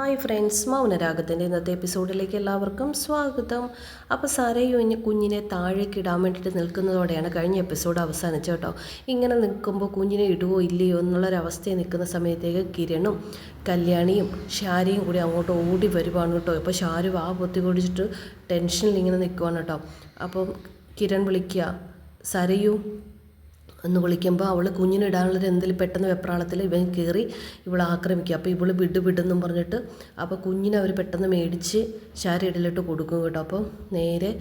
Hi friends മൗനരാഗത്തിന്റെ ഇന്നത്തെ എപ്പിസോഡിലേക്ക് എല്ലാവർക്കും സ്വാഗതം. അപ്പോൾ സരയു കുഞ്ഞിനെ താഴേക്ക് ഇടാൻ വേണ്ടിയിട്ട് നിൽക്കുന്നതോടെയാണ് കഴിഞ്ഞ എപ്പിസോഡ് അവസാനിച്ചത് കേട്ടോ. ഇങ്ങനെ നിൽക്കുമ്പോൾ കുഞ്ഞിനെ ഇടുവോ ഇല്ലയോ എന്നുള്ളൊരവസ്ഥയിൽ നിൽക്കുന്ന സമയത്തേക്ക് കിരണും കല്യാണിയും ഷാരിയും കൂടി അങ്ങോട്ട് ഓടി വരുവാണ് കേട്ടോ. ഇപ്പോൾ ഷാരു ആ പൊത്തി കുടിച്ചിട്ട് ടെൻഷനിൽ ഇങ്ങനെ നിൽക്കുവാണ് കേട്ടോ. അപ്പം കിരൺ വിളിക്കുക സരയു എന്ന് വിളിക്കുമ്പോൾ അവൾ കുഞ്ഞിനിടാനുള്ളൊരു എന്തെങ്കിലും പെട്ടെന്ന് വെപ്രാളത്തിൽ ഇവൻ കയറി ഇവൾ ആക്രമിക്കുക അപ്പോൾ ഇവൾ വിട് വിടെന്നും പറഞ്ഞിട്ട് അപ്പോൾ കുഞ്ഞിനെ അവർ പെട്ടെന്ന് മേടിച്ച് ശാരി ഇടലിട്ട് കൊടുക്കും കേട്ടോ. അപ്പോൾ നേരെ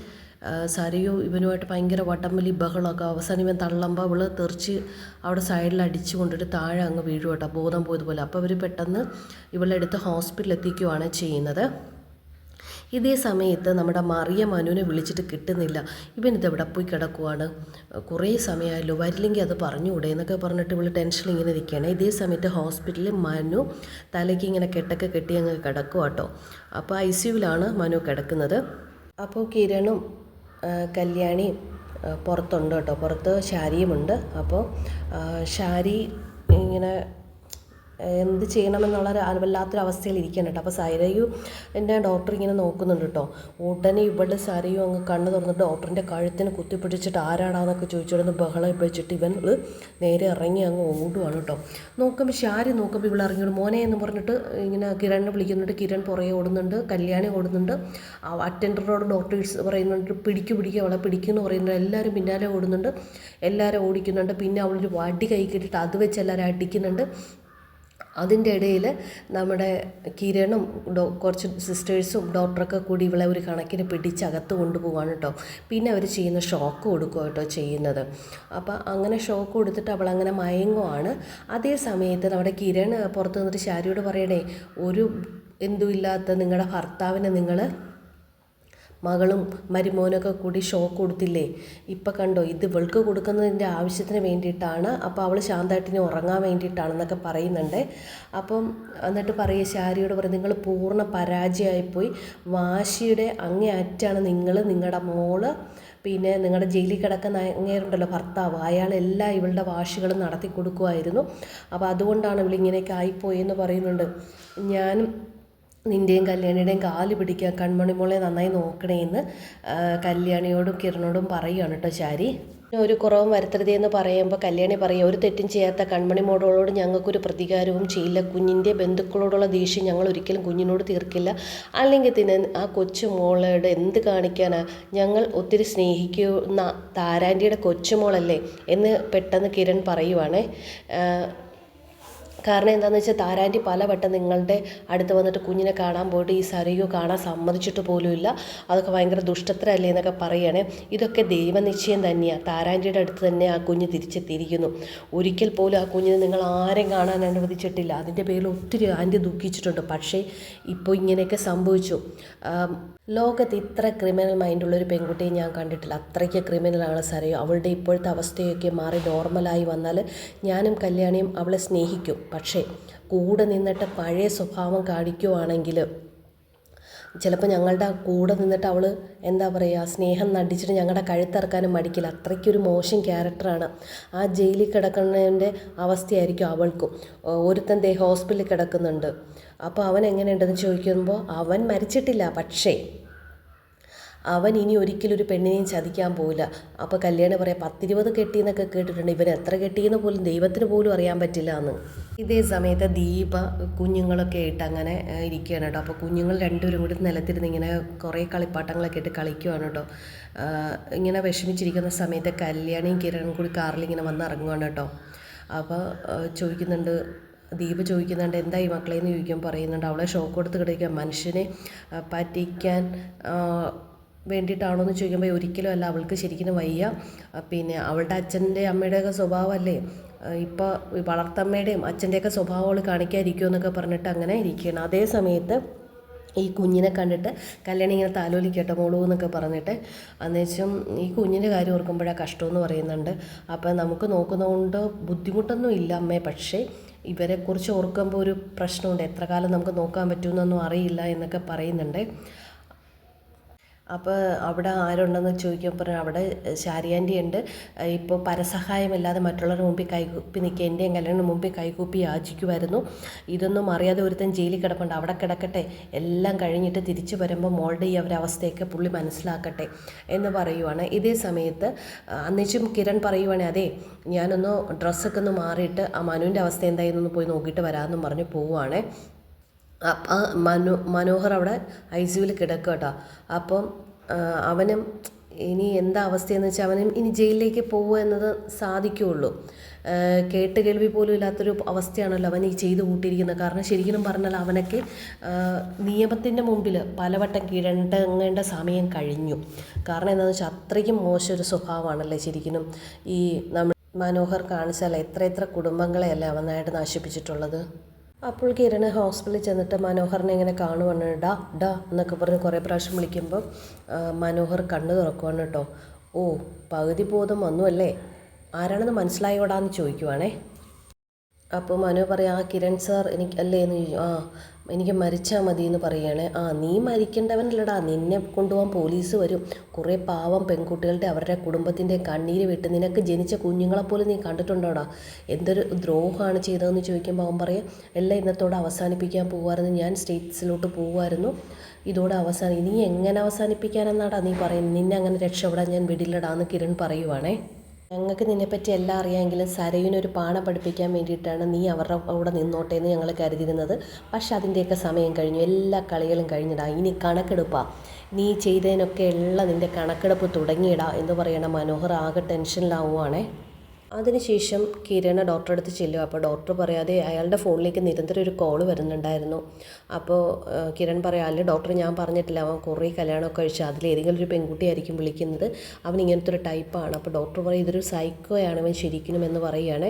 സരിയോ ഇവനുമായിട്ട് ഭയങ്കര വട്ടമ്പലി ബഹളമൊക്കെ അവസാനം ഇവൻ തള്ളുമ്പോൾ അവൾ തെറിച്ച് അവിടെ സൈഡിൽ അടിച്ചു കൊണ്ടിട്ട് താഴെ അങ്ങ് വീഴും ബോധം പോയതുപോലെ. അപ്പോൾ അവർ പെട്ടെന്ന് ഇവളെ എടുത്ത് ഹോസ്പിറ്റലിൽ എത്തിക്കുകയാണ് ചെയ്യുന്നത്. ഇതേ സമയത്ത് നമ്മുടെ മറിയ മനുവിനെ വിളിച്ചിട്ട് കിട്ടുന്നില്ല. ഇവൻ ഇതെവിടെ പോയി കിടക്കുവാണ്? കുറേ സമയമായല്ലോ വരില്ലെങ്കിൽ അത് പറഞ്ഞുകൂടെ? എന്നൊക്കെ പറഞ്ഞിട്ട് ഇവൾ ടെൻഷൻ ഇങ്ങനെ ഇരിക്കുകയാണ് ഇതേ സമയത്ത് ഹോസ്പിറ്റലിൽ മനു തലയ്ക്ക് ഇങ്ങനെ കെട്ടൊക്കെ കെട്ടി അങ്ങ് കിടക്കുക കേട്ടോ അപ്പോൾ ഐ സിയുവിലാണ് മനു കിടക്കുന്നത്. അപ്പോൾ കിരണും കല്യാണിയും പുറത്തുണ്ട് കേട്ടോ. പുറത്ത് ഷാരിയുമുണ്ട് അപ്പോൾ ശാരി ഇങ്ങനെ എന്ത് ചെയ്യണമെന്നുള്ള ഒരു വല്ലാത്തൊരു അവസ്ഥയിൽ ഇരിക്കുകയാണ് കേട്ടോ. അപ്പോൾ സൈരയു എന്റെ ഡോക്ടർ ഇങ്ങനെ നോക്കുന്നുണ്ട് കേട്ടോ. ഉടനെ ഇവളുടെ സരയു അങ്ങ് കണ്ണ് തുറന്നിട്ട് ഡോക്ടറിന്റെ കഴുത്തിന് കുത്തിപ്പിടിച്ചിട്ട് ആരാടാന്നൊക്കെ ചോദിച്ചുകൊണ്ട് ബഹളം വെച്ചിട്ട് ഇവൻ നേരെ ഇറങ്ങി അങ്ങ് ഓടുവാണ് കേട്ടോ. നോക്കുമ്പോൾ ശാരി നോക്കുമ്പോൾ ഇവൾ ഇറങ്ങിയോട്. മോനെ എന്ന് പറഞ്ഞിട്ട് ഇങ്ങനെ കിരണിനെ വിളിക്കുന്നുണ്ട്. കിരൺ പുറകെ ഓടുന്നുണ്ട്. കല്യാണി ഓടുന്നുണ്ട്. അറ്റൻഡറോട് ഡോക്ടേഴ്സ് പറയുന്നുണ്ട്. പിടിക്കു പിടിക്കുക അവളെ പിടിക്കുമെന്ന് പറയുന്നുണ്ട്. എല്ലാവരും പിന്നാലെ ഓടുന്നുണ്ട്. എല്ലാവരും ഓടിക്കുന്നുണ്ട്. പിന്നെ അവളൊരു വടി കൈ കിട്ടിയിട്ട് അത് വെച്ച് എല്ലാവരും അടിക്കുന്നുണ്ട്. അതിന്റെ ഇടയിൽ നമ്മുടെ കിരണും ഡോ കുറച്ച് സിസ്റ്റേഴ്സും ഡോക്ടറൊക്കെ കൂടി ഇവളെ ഒരു കണക്കിന് പിടിച്ച് അകത്ത് കൊണ്ടുപോവാണ് കേട്ടോ. പിന്നെ അവർ ചെയ്യുന്ന ഷോക്ക് കൊടുക്കുക കേട്ടോ ചെയ്യുന്നത്. അപ്പോൾ അങ്ങനെ ഷോക്ക് കൊടുത്തിട്ട് അവൾ അങ്ങനെ മയങ്ങുവാണ്. അതേ സമയത്ത് നമ്മുടെ കിരൺ പുറത്ത് നിന്നിട്ട് ശാരിയോട് പറയണേ ഒരു എന്തുമില്ലാത്ത നിങ്ങളുടെ ഭർത്താവിനെ നിങ്ങൾ മകളും മരുമോനൊക്കെ കൂടി ഷോക്ക് കൊടുത്തില്ലേ? ഇപ്പം കണ്ടോ ഇത് ഇവൾക്ക് കൊടുക്കുന്നതിന്റെ ആവശ്യത്തിന് വേണ്ടിയിട്ടാണ്. അപ്പോൾ അവൾ ശാന്തായിട്ടിനെ ഉറങ്ങാൻ വേണ്ടിയിട്ടാണെന്നൊക്കെ പറയുന്നുണ്ട്. അപ്പം എന്നിട്ട് പറയുക ശാരിയോട് പറയും നിങ്ങൾ പൂർണ പരാജയമായിപ്പോയി. വാശിയുടെ അങ്ങേ അറ്റാണ് നിങ്ങൾ നിങ്ങളുടെ മോൾ. പിന്നെ നിങ്ങളുടെ ജയിലിൽ കിടക്കുന്ന അങ്ങേരുണ്ടല്ലോ ഭർത്താവ്. അയാളെല്ലാം ഇവളുടെ വാശികളും നടത്തി കൊടുക്കുമായിരുന്നു അപ്പോൾ അതുകൊണ്ടാണ് ഇവളിങ്ങനെയൊക്കെ ആയിപ്പോയെന്ന് പറയുന്നുണ്ട്. ഞാനും നിന്റെയും കല്യാണിയുടെയും കാൽ പിടിക്കുക കൺമണിമോളെ നന്നായി നോക്കണേന്ന് കല്യാണിയോടും കിരണോടും പറയുകയാണ് കേട്ടോ ശാരി. ഒരു കുറവും വരുത്തരുതേ എന്ന് പറയുമ്പോൾ കല്യാണി പറയും ഒരു തെറ്റും ചെയ്യാത്ത കൺമണി മോളോട് ഞങ്ങൾക്കൊരു പ്രതികാരവും ചെയ്യില്ല. കുഞ്ഞിന്റെ ബന്ധുക്കളോടുള്ള ദേഷ്യം ഞങ്ങൾ ഒരിക്കലും കുഞ്ഞിനോട് തീർക്കില്ല. അല്ലെങ്കിൽ തന്നെ ആ കൊച്ചു മോളോട് എന്ത് കാണിക്കാനാ? ഞങ്ങൾ ഒത്തിരി സ്നേഹിക്കുന്ന താരാന്റിയുടെ കൊച്ചുമോളല്ലേ എന്ന് പെട്ടെന്ന് കിരൺ പറയുവാണേ. കാരണം എന്താണെന്ന് വെച്ചാൽ താരാന്റി പലവട്ടം നിങ്ങളുടെ അടുത്ത് വന്നിട്ട് കുഞ്ഞിനെ കാണാൻ പോയിട്ട് ഈ സരയോ കാണാൻ സമ്മതിച്ചിട്ട് പോലുമില്ല അതൊക്കെ ഭയങ്കര ദുഷ്ടത്തരല്ലേ എന്നൊക്കെ പറയണേ. ഇതൊക്കെ ദൈവനിശ്ചയം തന്നെയാണ് താരാന്റിയുടെ അടുത്ത് തന്നെ ആ കുഞ്ഞ് തിരിച്ചെത്തിയിരിക്കുന്നു. ഒരിക്കൽ പോലും ആ കുഞ്ഞിനെ നിങ്ങൾ ആരെയും കാണാൻ അനുവദിച്ചിട്ടില്ല. അതിന്റെ പേരിൽ ഒത്തിരി ആന്റി ദുഃഖിച്ചിട്ടുണ്ട്. പക്ഷേ ഇപ്പോൾ ഇങ്ങനെയൊക്കെ സംഭവിച്ചു. ലോകത്ത് ഇത്ര ക്രിമിനൽ മൈൻഡുള്ളൊരു പെൺകുട്ടിയെ ഞാൻ കണ്ടിട്ടില്ല. അത്രയ്ക്ക് ക്രിമിനലാണ് സരയോ. അവളുടെ ഇപ്പോഴത്തെ അവസ്ഥയൊക്കെ മാറി നോർമലായി വന്നാൽ ഞാനും കല്യാണിയും അവളെ സ്നേഹിക്കും. പക്ഷേ കൂടെ നിന്നിട്ട് പഴയ സ്വഭാവം കാണിക്കുവാണെങ്കിൽ ചിലപ്പോൾ ഞങ്ങളുടെ കൂടെ നിന്നിട്ട് അവൾ എന്താ പറയുക സ്നേഹം നടിച്ചിട്ട് ഞങ്ങളുടെ കഴുത്തിറക്കാനും മടിക്കില്ല. അത്രയ്ക്കൊരു മോശം ക്യാരക്ടറാണ്. ആ ജയിലിൽ കിടക്കുന്നതിന്റെ അവസ്ഥയായിരിക്കും അവൾക്കും. ഒരുത്തൻ ദേ ഹോസ്പിറ്റലിൽ കിടക്കുന്നുണ്ട്. അപ്പോൾ അവൻ എങ്ങനെയുണ്ടെന്ന് ചോദിക്കുമ്പോൾ അവൻ മരിച്ചിട്ടില്ല. പക്ഷേ അവൻ ഇനി ഒരിക്കലും ഒരു പെണ്ണിനെയും ചതിക്കാൻ പോവില്ല. അപ്പോൾ കല്യാണം പറയാം പത്തിരുപത് കെട്ടിയെന്നൊക്കെ കേട്ടിട്ടുണ്ട്. ഇവൻ എത്ര കെട്ടിയെന്ന് പോലും ദൈവത്തിന് പോലും അറിയാൻ പറ്റില്ല എന്ന്. ഇതേ സമയത്ത് ദീപ കുഞ്ഞുങ്ങളൊക്കെ ആയിട്ട് അങ്ങനെ ഇരിക്കുകയാണ് കേട്ടോ. അപ്പോൾ കുഞ്ഞുങ്ങൾ രണ്ടുപേരും കൂടി നിലത്തിരുന്ന് ഇങ്ങനെ കുറേ കളിപ്പാട്ടങ്ങളൊക്കെ ഇട്ട് കളിക്കുവാണ് കേട്ടോ. ഇങ്ങനെ വിഷമിച്ചിരിക്കുന്ന സമയത്ത് കല്യാണിയും കിരണും കൂടി കാറിൽ ഇങ്ങനെ വന്ന് ഇറങ്ങുവാണ് കേട്ടോ. അപ്പോൾ ചോദിക്കുന്നുണ്ട് ദീപ ചോദിക്കുന്നുണ്ട് എന്താ ഈ മക്കളെ? എന്ന് ചോദിക്കുമ്പോൾ പറയുന്നുണ്ട് അവളെ ഷോക്ക് കൊടുത്ത് കിടക്കുക. മനുഷ്യനെ പറ്റിക്കാൻ വേണ്ടിയിട്ടാണോ എന്ന് ചോദിക്കുമ്പോൾ ഒരിക്കലും അല്ല അവൾക്ക് ശരിക്കും വയ്യ. പിന്നെ അവളുടെ അച്ഛന്റെ അമ്മയുടെയൊക്കെ സ്വഭാവമല്ലേ? ഇപ്പോൾ വളർത്തമ്മയുടെയും അച്ഛന്റെയൊക്കെ സ്വഭാവം അവൾ കാണിക്കാതിരിക്കുമോ എന്നൊക്കെ പറഞ്ഞിട്ട് അങ്ങനെ ഇരിക്കുകയാണ്. അതേ സമയത്ത് ഈ കുഞ്ഞിനെ കണ്ടിട്ട് കല്യാണി ഇങ്ങനെ താലോലിക്കട്ടെ മോളൂ എന്നൊക്കെ പറഞ്ഞിട്ട് അന്നേരം ഈ കുഞ്ഞിന്റെ കാര്യം ഓർക്കുമ്പോഴാണ് കഷ്ടമെന്ന് പറയുന്നുണ്ട്. അപ്പം നമുക്ക് നോക്കുന്നതുകൊണ്ട് ബുദ്ധിമുട്ടൊന്നും ഇല്ല അമ്മേ. പക്ഷേ ഇവരെക്കുറിച്ച് ഓർക്കുമ്പോൾ ഒരു പ്രശ്നമുണ്ട്. എത്ര കാലം നമുക്ക് നോക്കാൻ പറ്റുമെന്നൊന്നും അറിയില്ല എന്നൊക്കെ പറയുന്നുണ്ട്. അപ്പോൾ അവിടെ ആരുണ്ടെന്ന് ചോദിക്കുമ്പോൾ അവിടെ ശാരിയാന്റെ ഉണ്ട് ഇപ്പോൾ പരസഹായമില്ലാതെ മറ്റുള്ളവരുടെ മുമ്പിൽ കൈകൂപ്പി നിൽക്കുക എന്റെയും കല്യാണം മുമ്പിൽ കൈകൂപ്പി യാചിക്കുമായിരുന്നു ഇതൊന്നും അറിയാതെ ഒരുത്തൻ ജയിലിൽ കിടപ്പുണ്ട്. അവിടെ കിടക്കട്ടെ. എല്ലാം കഴിഞ്ഞിട്ട് തിരിച്ചു വരുമ്പോൾ മോളുടെ ഈ അവരവസ്ഥയൊക്കെ പുള്ളി മനസ്സിലാക്കട്ടെ എന്ന് പറയുവാണ്. ഇതേ സമയത്ത് അന്നിച്ചും കിരൺ പറയുവാണേ അതെ ഞാനൊന്ന് ഡ്രസ്സൊക്കെ ഒന്ന് മാറിയിട്ട് ആ മനുവിന്റെ അവസ്ഥ എന്തായിരുന്നു പോയി നോക്കിയിട്ട് വരാമെന്നും പറഞ്ഞ് പോവുകയാണേ മനു മനോഹർ അവിടെ ഐ സിയുവിൽ കിടക്കുക കേട്ടോ. അപ്പം അവനും ഇനി എന്താ അവസ്ഥയെന്ന് വെച്ചാൽ അവനും ഇനി ജയിലിലേക്ക് പോവുക എന്നത് സാധിക്കുകയുള്ളൂ കേട്ട് കേൾവി പോലും ഇല്ലാത്തൊരു അവസ്ഥയാണല്ലോ അവൻ ഈ ചെയ്തു കൂട്ടിയിരിക്കുന്നത്. കാരണം ശരിക്കും പറഞ്ഞാൽ അവനൊക്കെ നിയമത്തിന്റെ മുമ്പിൽ പലവട്ടം കീഴടങ്ങേണ്ട സമയം കഴിഞ്ഞു. കാരണം എന്താണെന്ന് വെച്ചാൽ അത്രയ്ക്കും മോശം ഒരു സ്വഭാവമാണല്ലേ ശരിക്കും ഈ നമ്മൾ മനോഹർ കാണിച്ചാൽ എത്ര എത്ര കുടുംബങ്ങളെയല്ലേ അവനായിട്ട് നശിപ്പിച്ചിട്ടുള്ളത്? അപ്പോൾ കിരണ് ഹോസ്പിറ്റലിൽ ചെന്നിട്ട് മനോഹറിനെ ഇങ്ങനെ കാണുവാണ്. ഡാ ഡാ എന്നൊക്കെ പറഞ്ഞ് കുറേ പ്രാവശ്യം വിളിക്കുമ്പോൾ മനോഹർ കണ്ണു തുറക്കുവാണ് കേട്ടോ. ഓ പകുതി ബോധം വന്നു അല്ലേ? ആരാണെന്ന് മനസ്സിലായോടാന്ന് ചോദിക്കുവാണേ. അപ്പോൾ മനു പറയാം ആ കിരൺ സാർ എനിക്ക് അല്ലേ? എന്ന് ചോദിച്ചു. ആ എനിക്ക് മരിച്ചാൽ മതി എന്ന് പറയുകയാണ് ആ നീ മരിക്കേണ്ടവനല്ലടാ. നിന്നെ കൊണ്ടുപോകാൻ പോലീസ് വരും. കുറേ പാവം പെൺകുട്ടികളുടെ അവരുടെ കുടുംബത്തിന്റെ കണ്ണീര് വിട്ട് നിനക്ക് ജനിച്ച കുഞ്ഞുങ്ങളെപ്പോലും നീ കണ്ടിട്ടുണ്ടോടാ? എന്തൊരു ദ്രോഹമാണ് ചെയ്തതെന്ന് ചോദിക്കുമ്പോൾ അവൻ പറയാം എല്ലാം ഇന്നത്തോടെ അവസാനിപ്പിക്കാൻ പോകുമായിരുന്നു ഞാൻ സ്റ്റേറ്റ്സിലോട്ട് പോകുമായിരുന്നു ഇതോടെ അവസാനം നീ എങ്ങനെ അവസാനിപ്പിക്കാനെന്നാടാ നീ പറയുന്നത് നിന്നെ അങ്ങനെ രക്ഷപ്പെടാൻ ഞാൻ വിടില്ലടാന്ന് കിരൺ പറയുവാണേ. ഞങ്ങൾക്ക് നിന്നെപ്പറ്റി എല്ലാം അറിയാമെങ്കിലും സരയുനൊരു പാണ പഠിപ്പിക്കാൻ വേണ്ടിയിട്ടാണ് നീ അവരുടെ അവിടെ നിന്നോട്ടെ എന്ന് ഞങ്ങൾ കരുതിയിരുന്നത്. പക്ഷെ അതിന്റെയൊക്കെ സമയം കഴിഞ്ഞു. എല്ലാ കളികളും കഴിഞ്ഞിടാ. ഇനി കണക്കെടുപ്പാ. നീ ചെയ്തതിനൊക്കെ എല്ലാം നിന്റെ കണക്കെടുപ്പ് തുടങ്ങിയിടാ എന്ന് പറയണ മനോഹർ ആകെ ടെൻഷനിലാവുകയാണേ അതിനുശേഷം കിരണ ഡോക്ടറെ അടുത്ത് ചെല്ലും. അപ്പോൾ ഡോക്ടർ പറയാതെ അയാളുടെ ഫോണിലേക്ക് നിരന്തരം ഒരു കോൾ വരുന്നുണ്ടായിരുന്നു. അപ്പോൾ കിരൺ പറയാം അല്ലെ ഡോക്ടർ ഞാൻ പറഞ്ഞിട്ടില്ല. അവൻ കുറേ കല്യാണമൊക്കെ കഴിച്ചു അതിലേതെങ്കിലും ഒരു പെൺകുട്ടിയായിരിക്കും വിളിക്കുന്നത്. അവൻ ഇങ്ങനത്തെ ഒരു ടൈപ്പാണ് അപ്പോൾ ഡോക്ടർ പറയും ഇതൊരു സൈക്കോയാണ് അവൻ ശരിക്കണം എന്ന് പറയുകയാണ്.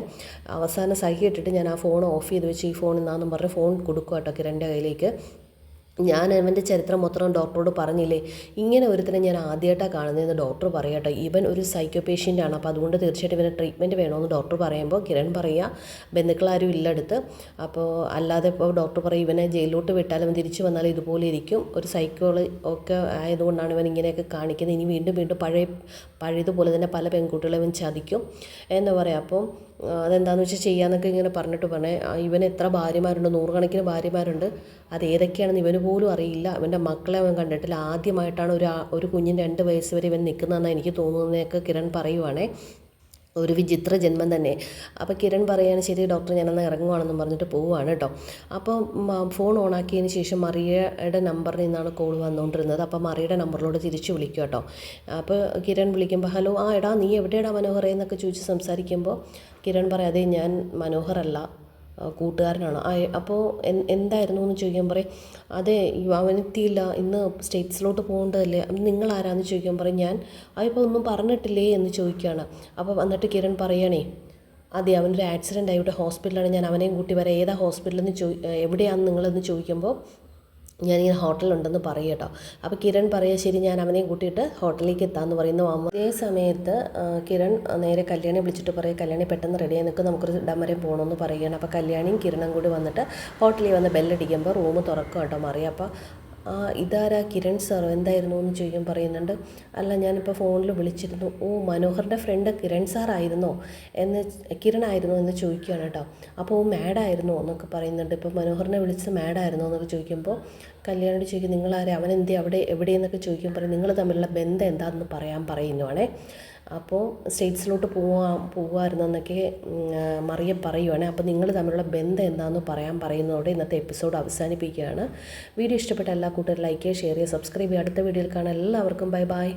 അവസാനം സൈക്കി ഇട്ടിട്ട് ഞാൻ ആ ഫോൺ ഓഫ് ചെയ്ത് വെച്ച് ഈ ഫോൺ എന്നാന്നും പറഞ്ഞ് ഫോൺ കൊടുക്കുക കേട്ടോ കിരണിന്റെ കയ്യിലേക്ക്. ഞാൻ അവന്റെ ചരിത്രം മൊത്തം ഡോക്ടറോട് പറഞ്ഞില്ലേ? ഇങ്ങനെ ഒരുത്തനെ ഞാൻ ആദ്യമായിട്ടാണ് കാണുന്നതെന്ന് ഡോക്ടർ പറയട്ടെ. ഇവൻ ഒരു സൈക്കോ പേഷ്യന്റാണ് അപ്പോൾ അതുകൊണ്ട് തീർച്ചയായിട്ടും ഇവന് ട്രീറ്റ്മെന്റ് വേണമെന്ന് ഡോക്ടർ പറയുമ്പോൾ കിരൺ പറയുക ബന്ധുക്കളാരും ഇല്ല അപ്പോൾ അല്ലാതെ ഇപ്പോൾ ഡോക്ടർ പറയും ഇവനെ ജയിലിലോട്ട് വിട്ടാൽ അവൻ തിരിച്ചു വന്നാൽ ഇതുപോലെ ഇരിക്കും. ഒരു സൈക്കോളജി ഒക്കെ ആയതുകൊണ്ടാണ് ഇവൻ ഇങ്ങനെയൊക്കെ കാണിക്കുന്നത്. ഇനി വീണ്ടും വീണ്ടും പഴയ പഴയതുപോലെ തന്നെ പല പെൺകുട്ടികളെ ഇവൻ ചതിക്കും. എന്ന് പറയാം അപ്പം അതെന്താണെന്ന് വെച്ചാൽ ചെയ്യാന്നൊക്കെ ഇങ്ങനെ പറഞ്ഞിട്ട് പറഞ്ഞേ ഇവൻ എത്ര ഭാര്യമാരുണ്ട്? നൂറുകണക്കിന് ഭാര്യമാരുണ്ട്. അത് ഏതൊക്കെയാണെന്ന് ഇവന് പോലും അറിയില്ല. അവന്റെ മക്കളെ അവൻ കണ്ടിട്ടില്ല. ആദ്യമായിട്ടാണ് ഒരു ഒരു കുഞ്ഞിന് രണ്ട് വയസ്സ് വരെ ഇവൻ നിൽക്കുന്നതെന്നാണ് എനിക്ക് തോന്നുന്നതൊക്കെ കിരൺ പറയുവാണേ. ഒരു വിചിത്ര ജന്മം തന്നെ. അപ്പോൾ കിരൺ പറയുകയാണ് ശരി ഡോക്ടർ ഞാനന്ന് ഇറങ്ങുവാണെന്ന് പറഞ്ഞിട്ട് പോവുകയാണ് കേട്ടോ അപ്പോൾ ഫോൺ ഓണാക്കിയതിന് ശേഷം മറിയയുടെ നമ്പറിൽ നിന്നാണ് കോൾ വന്നുകൊണ്ടിരുന്നത് അപ്പോൾ മറിയയുടെ നമ്പറിലൂടെ തിരിച്ചു വിളിക്കുക കേട്ടോ അപ്പോൾ കിരൺ വിളിക്കുമ്പോൾ ഹലോ ആ എടാ നീ എവിടെയാടാ മനോഹറേ? എന്നൊക്കെ ചോദിച്ച് സംസാരിക്കുമ്പോൾ കിരൺ പറയാതെ ഞാൻ മനോഹറല്ല. കൂട്ടുകാരനാണ്. അപ്പോൾ എന്തായിരുന്നു എന്ന് ചോദിക്കാൻ പറയും അതെ അവനെത്തിയില്ല ഇന്ന് സ്റ്റേറ്റ്സിലോട്ട് പോകേണ്ടതല്ലേ. നിങ്ങൾ ആരാന്ന് ചോദിക്കാൻ പറയും ഞാൻ. അതിപ്പോൾ ഒന്നും പറഞ്ഞിട്ടില്ലേ? എന്ന് ചോദിക്കുകയാണ്. അപ്പോൾ വന്നിട്ട് കിരൺ പറയണേ അതെ അവനൊരു ആക്സിഡന്റ് ആയിട്ട് ഹോസ്പിറ്റലാണ്. ഞാൻ അവനെയും കൂട്ടി വരാം. ഏതാ ഹോസ്പിറ്റലെന്ന് ചോ എവിടെയാണെന്ന് നിങ്ങളെന്ന് ചോദിക്കുമ്പോൾ ഞാനിങ്ങനെ ഹോട്ടലുണ്ടെന്ന് പറയും കേട്ടോ. അപ്പോൾ കിരൺ പറയുക ശരി ഞാൻ അവനെയും കൂട്ടിയിട്ട് ഹോട്ടലിലേക്ക് എത്താമെന്ന് പറയുന്നു അമ്മ അതേ സമയത്ത് കിരൺ നേരെ കല്യാണി വിളിച്ചിട്ട് പറയും കല്യാണി പെട്ടെന്ന് റെഡിയായി നിൽക്കും നമുക്കൊരു ഇടം വരെ പോകണമെന്ന് പറയുകയാണ് അപ്പോൾ കല്യാണിയും കിരണും കൂടി വന്നിട്ട് ഹോട്ടലിൽ വന്ന് ബെല്ലടിക്കുമ്പോൾ റൂം തുറക്കും കേട്ടോ മറിയ. അപ്പോൾ ആ ഇതാരാ കിരൺ സാർ എന്തായിരുന്നു എന്ന് ചോദിക്കാൻ പറയുന്നുണ്ട്. അല്ല ഞാനിപ്പോൾ ഫോണിൽ വിളിച്ചിരുന്നു. ഓ മനോഹറിന്റെ ഫ്രണ്ട് കിരൺ സാറായിരുന്നോ? എന്ന് കിരൺ ആയിരുന്നു എന്ന് ചോദിക്കുകയാണ് കേട്ടോ. അപ്പോൾ ഓ മാഡായിരുന്നോ എന്നൊക്കെ പറയുന്നുണ്ട്. ഇപ്പോൾ മനോഹറിനെ വിളിച്ചത് മാഡായിരുന്നോ എന്നൊക്കെ ചോദിക്കുമ്പോൾ കല്യാണോട് ചോദിക്കും നിങ്ങളാരെ? അവൻ എന്ത് അവിടെ എവിടെയെന്നൊക്കെ ചോദിക്കും പറയും നിങ്ങൾ തമ്മിലുള്ള ബന്ധം എന്താണെന്ന് പറയാൻ പറയുന്നുവാണേ അപ്പോൾ സ്റ്റേറ്റ്സിലോട്ട് പോവാ പോകുമായിരുന്നെന്നൊക്കെ മറിയ പറയുവാണ്. അപ്പോൾ നിങ്ങൾ തമ്മിലുള്ള ബന്ധം എന്താണെന്ന് പറയാൻ പറയുന്നതോടെ ഇന്നത്തെ എപ്പിസോഡ് അവസാനിപ്പിക്കുകയാണ്. വീഡിയോ ഇഷ്ടപ്പെട്ട എല്ലാ കൂട്ടരും ലൈക്ക് ചെയ്യുക ഷെയർ ചെയ്യുക സബ്സ്ക്രൈബ് ചെയ്യുക. അടുത്ത വീഡിയോയിൽ കാണാൻ എല്ലാവർക്കും ബൈ ബൈ